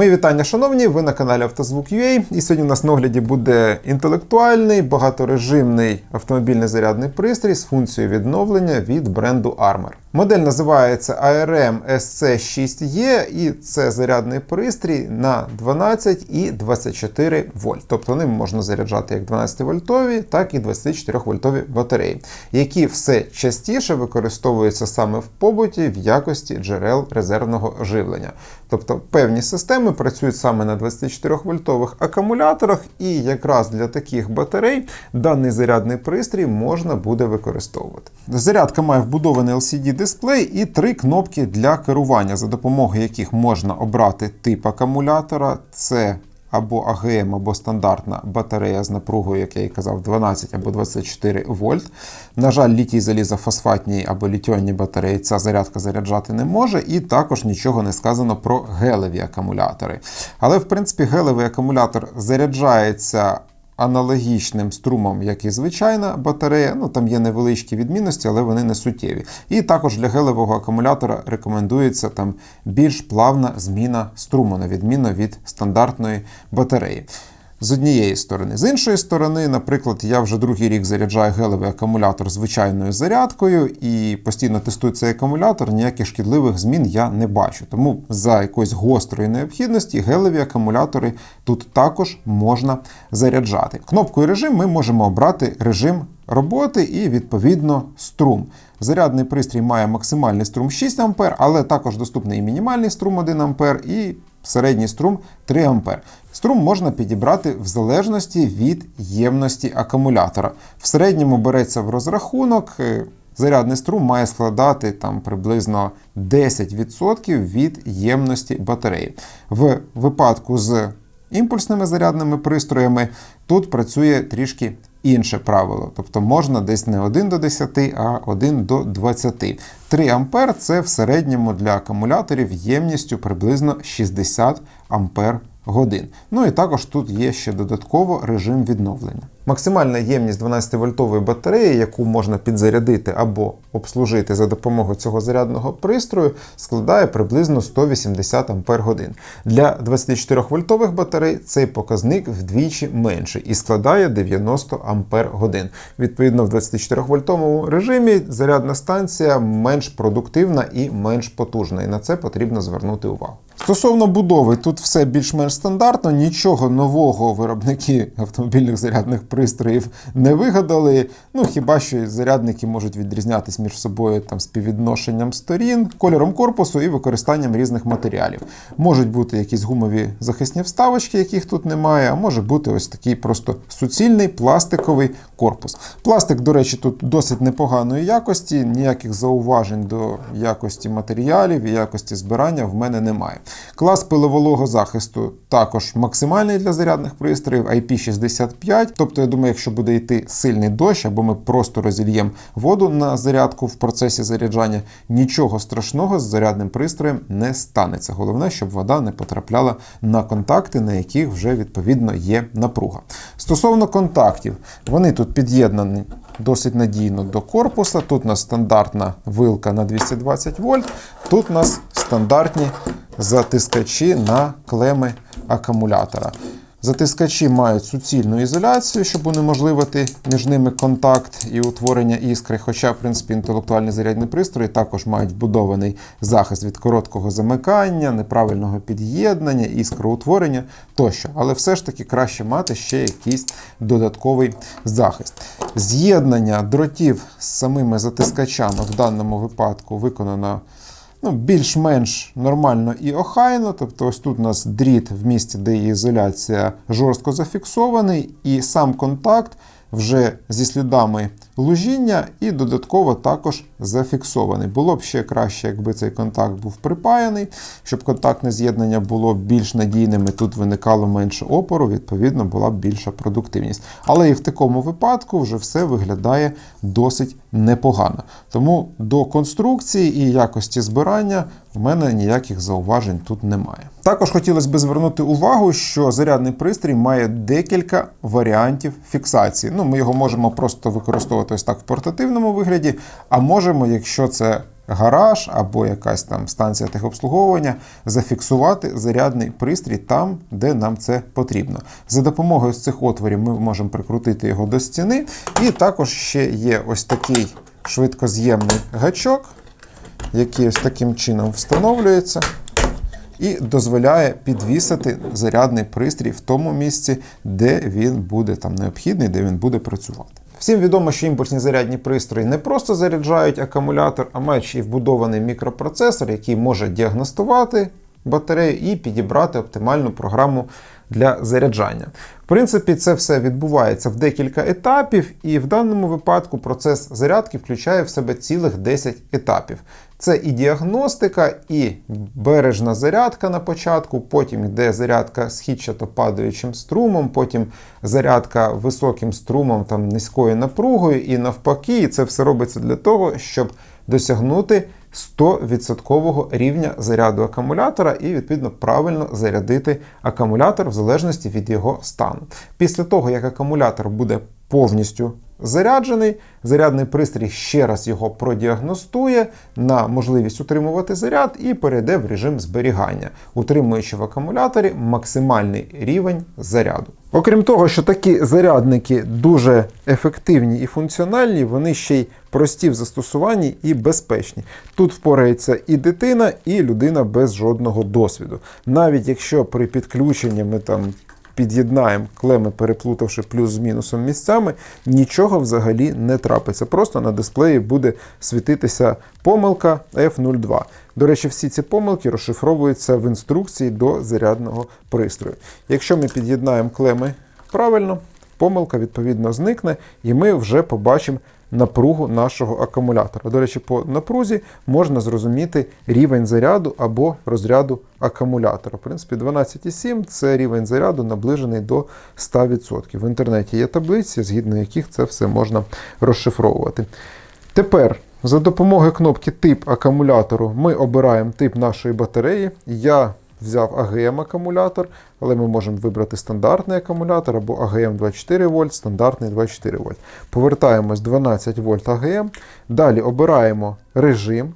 Мої вітання, шановні, ви на каналі Автозвук.ua і сьогодні у нас на огляді буде інтелектуальний багаторежимний автомобільний зарядний пристрій з функцією відновлення від бренду Armor. Модель називається ARM SC6E і це зарядний пристрій на 12 і 24 вольт. Тобто ним можна заряджати як 12 вольтові, так і 24 вольтові батареї, які все частіше використовуються саме в побуті в якості джерел резервного живлення. Тобто певні системи працюють саме на 24 вольтових акумуляторах, і якраз для таких батарей даний зарядний пристрій можна буде використовувати. Зарядка має вбудований LCD дисплей і три кнопки для керування, за допомогою яких можна обрати тип акумулятора. Це або АГМ, або стандартна батарея з напругою, як я і казав, 12 або 24 вольт. На жаль, літій залізофосфатній або літіонні батареї ця зарядка заряджати не може, і також нічого не сказано про гелеві акумулятори. Але, в принципі, гелевий акумулятор заряджається аналогічним струмом, як і звичайна батарея. Ну там є невеличкі відмінності, але вони не суттєві. І також для гелевого акумулятора рекомендується там більш плавна зміна струму, на відміну від стандартної батареї. З однієї сторони. З іншої сторони, наприклад, я вже другий рік заряджаю гелевий акумулятор звичайною зарядкою і постійно тестую цей акумулятор, ніяких шкідливих змін я не бачу. Тому за якоїсь гострої необхідності гелеві акумулятори тут також можна заряджати. Кнопкою режим ми можемо обрати режим роботи і, відповідно, струм. Зарядний пристрій має максимальний струм 6 А, але також доступний і мінімальний струм 1 А, і середній струм 3 А. Струм можна підібрати в залежності від ємності акумулятора. В середньому береться в розрахунок. е, Зарядний струм має складати там приблизно 10% від ємності батареї. В випадку з імпульсними зарядними пристроями тут працює трішки інше правило. Тобто можна десь не 1 до 10, а 1 до 20. 3 ампер це в середньому для акумуляторів ємністю приблизно 60 ампер годин. Ну і також тут є ще додатково режим відновлення. Максимальна ємність 12-вольтової батареї, яку можна підзарядити або обслужити за допомогою цього зарядного пристрою, складає приблизно 180 Ампер годин. Для 24-вольтових батарей цей показник вдвічі менший і складає 90 Ампер годин. Відповідно, в 24-вольтовому режимі зарядна станція менш продуктивна і менш потужна, і на це потрібно звернути увагу. Стосовно будови, тут все більш-менш стандартно, нічого нового виробники автомобільних зарядних пристроїв не вигадали. Ну хіба що зарядники можуть відрізнятись між собою там співвідношенням сторін, кольором корпусу і використанням різних матеріалів. Можуть бути якісь гумові захисні вставочки, яких тут немає, а може бути ось такий просто суцільний пластиковий корпус. Пластик, до речі, тут досить непоганої якості, ніяких зауважень до якості матеріалів і якості збирання в мене немає. Клас пиловолого захисту також максимальний для зарядних пристроїв IP65. Тобто, я думаю, якщо буде йти сильний дощ, або ми просто розільємо воду на зарядку в процесі заряджання, нічого страшного з зарядним пристроєм не станеться. Головне, щоб вода не потрапляла на контакти, на яких вже відповідно є напруга. Стосовно контактів, вони тут під'єднані досить надійно до корпуса. Тут у нас стандартна вилка на 220 вольт, тут у нас стандартні затискачі на клеми акумулятора. Затискачі мають суцільну ізоляцію, щоб унеможливити між ними контакт і утворення іскри. Хоча, в принципі, інтелектуальні зарядні пристрої також мають вбудований захист від короткого замикання, неправильного під'єднання, іскроутворення тощо. Але все ж таки краще мати ще якийсь додатковий захист. З'єднання дротів з самими затискачами в даному випадку виконано ну, більш-менш нормально і охайно. Тобто, ось тут у нас дріт в місці, де є ізоляція, жорстко зафіксований, і сам контакт вже зі слідами лужіння і додатково також зафіксований. Було б ще краще, якби цей контакт був припаяний, щоб контактне з'єднання було більш надійним і тут виникало менше опору, відповідно, була б більша продуктивність. Але і в такому випадку вже все виглядає досить непогано. Тому до конструкції і якості збирання у мене ніяких зауважень тут немає. Також хотілося б звернути увагу, що зарядний пристрій має декілька варіантів фіксації. Ну, Ми його можемо просто використовувати ось так в портативному вигляді, а можемо, якщо це гараж або якась там станція техобслуговування, зафіксувати зарядний пристрій там, де нам це потрібно. За допомогою цих отворів ми можемо прикрутити його до стіни. І також ще є ось такий швидкоз'ємний гачок, який ось таким чином встановлюється і дозволяє підвісити зарядний пристрій в тому місці, де він буде там необхідний, де він буде працювати. Всім відомо, що імпульсні зарядні пристрої не просто заряджають акумулятор, а мають ще й вбудований мікропроцесор, який може діагностувати батарею і підібрати оптимальну програму для заряджання. В принципі, це все відбувається в декілька етапів, і в даному випадку процес зарядки включає в себе цілих 10 етапів. Це і діагностика, і бережна зарядка на початку, потім йде зарядка східчато падаючим струмом, потім зарядка високим струмом там низькою напругою, і навпаки, і це все робиться для того, щоб досягнути 100% рівня заряду акумулятора і, відповідно, правильно зарядити акумулятор в залежності від його стану. Після того, як акумулятор буде повністю заряджений, зарядний пристрій ще раз його продіагностує на можливість утримувати заряд і перейде в режим зберігання, утримуючи в акумуляторі максимальний рівень заряду. Окрім того, що такі зарядники дуже ефективні і функціональні, вони ще й прості в застосуванні і безпечні. Тут впорається і дитина, і людина без жодного досвіду. Навіть якщо при підключенні ми там під'єднаємо клеми, переплутавши плюс з мінусом місцями, нічого взагалі не трапиться. Просто на дисплеї буде світитися помилка F02. До речі, всі ці помилки розшифровуються в інструкції до зарядного пристрою. Якщо ми під'єднаємо клеми правильно, помилка відповідно зникне, і ми вже побачимо напругу нашого акумулятора. До речі, по напрузі можна зрозуміти рівень заряду або розряду акумулятора. В принципі, 12,7 це рівень заряду наближений до 100%. В інтернеті є таблиці, згідно яких це все можна розшифровувати. Тепер. За допомогою кнопки Тип акумулятору ми обираємо тип нашої батареї. Я взяв AGM акумулятор, але ми можемо вибрати стандартний акумулятор або AGM 24 вольт, стандартний 24 вольт. Повертаємось 12 вольт AGM. Далі обираємо режим.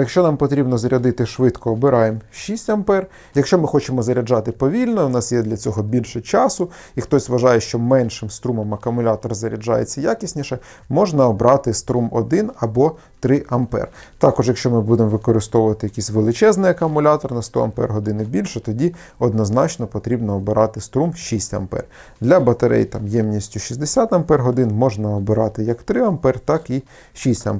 Якщо нам потрібно зарядити швидко, обираємо 6 А. Якщо ми хочемо заряджати повільно, у нас є для цього більше часу, і хтось вважає, що меншим струмом акумулятор заряджається якісніше, можна обрати струм 1 або 3 А. Також, якщо ми будемо використовувати якийсь величезний акумулятор на 100 Ах більше, тоді однозначно потрібно обирати струм 6 А. Для батарей там ємністю 60 Ах можна обирати як 3 А, так і 6 А.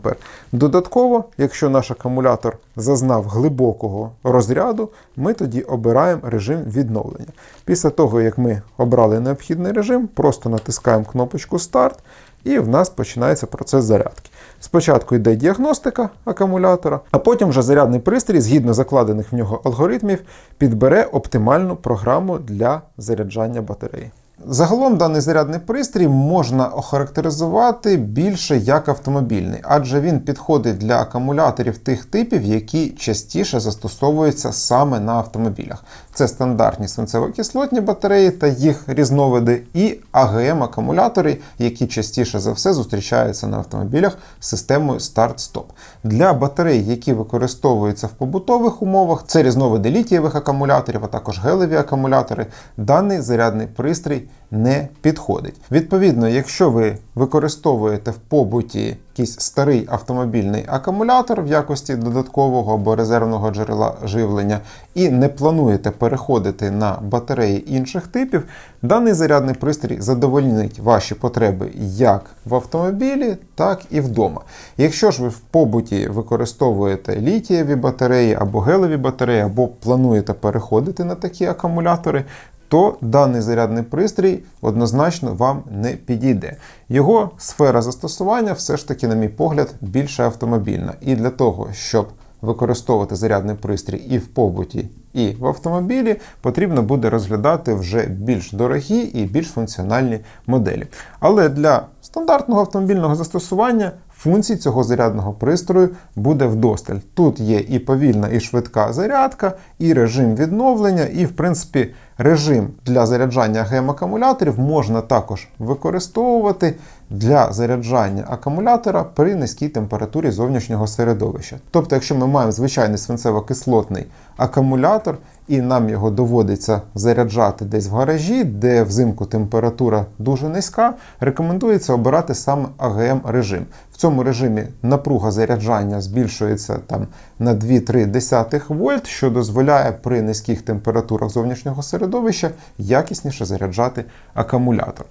Додатково, якщо наш акумулятор акумулятор зазнав глибокого розряду, ми тоді обираємо режим відновлення. Після того, як ми обрали необхідний режим, просто натискаємо кнопочку Старт, і в нас починається процес зарядки. Спочатку йде діагностика акумулятора, а потім вже зарядний пристрій, згідно закладених в нього алгоритмів, підбере оптимальну програму для заряджання батареї. Загалом даний зарядний пристрій можна охарактеризувати більше як автомобільний, адже він підходить для акумуляторів тих типів, які частіше застосовуються саме на автомобілях. Це стандартні свинцево-кислотні батареї та їх різновиди, і АГМ-акумулятори, які частіше за все зустрічаються на автомобілях з системою старт-стоп. Для батарей, які використовуються в побутових умовах, це різновиди літієвих акумуляторів, а також гелеві акумулятори, даний зарядний пристрій не підходить. Відповідно, якщо ви використовуєте в побуті якийсь старий автомобільний акумулятор в якості додаткового або резервного джерела живлення і не плануєте переходити на батареї інших типів, даний зарядний пристрій задовольнить ваші потреби як в автомобілі, так і вдома. Якщо ж ви в побуті використовуєте літієві батареї або гелеві батареї, або плануєте переходити на такі акумулятори, то даний зарядний пристрій однозначно вам не підійде. Його сфера застосування все ж таки, на мій погляд, більше автомобільна. І для того, щоб використовувати зарядний пристрій і в побуті, і в автомобілі, потрібно буде розглядати вже більш дорогі і більш функціональні моделі. Але для стандартного автомобільного застосування Функцій цього зарядного пристрою буде вдосталь. Тут є і повільна, і швидка зарядка, і режим відновлення, і, в принципі, режим для заряджання АГМ-акумуляторів можна також використовувати для заряджання акумулятора при низькій температурі зовнішнього середовища. Тобто, якщо ми маємо звичайний свинцево-кислотний акумулятор, і нам його доводиться заряджати десь в гаражі, де взимку температура дуже низька, рекомендується обирати саме АГМ режим. В цьому режимі напруга заряджання збільшується там на 2-3 вольт, що дозволяє при низьких температурах зовнішнього середовища якісніше заряджати акумулятор.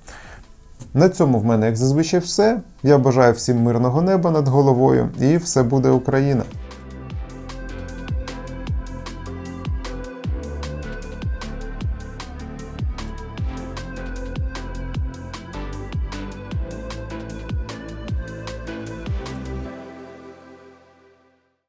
На цьому в мене, як зазвичай, все. Я бажаю всім мирного неба над головою, і все буде Україна!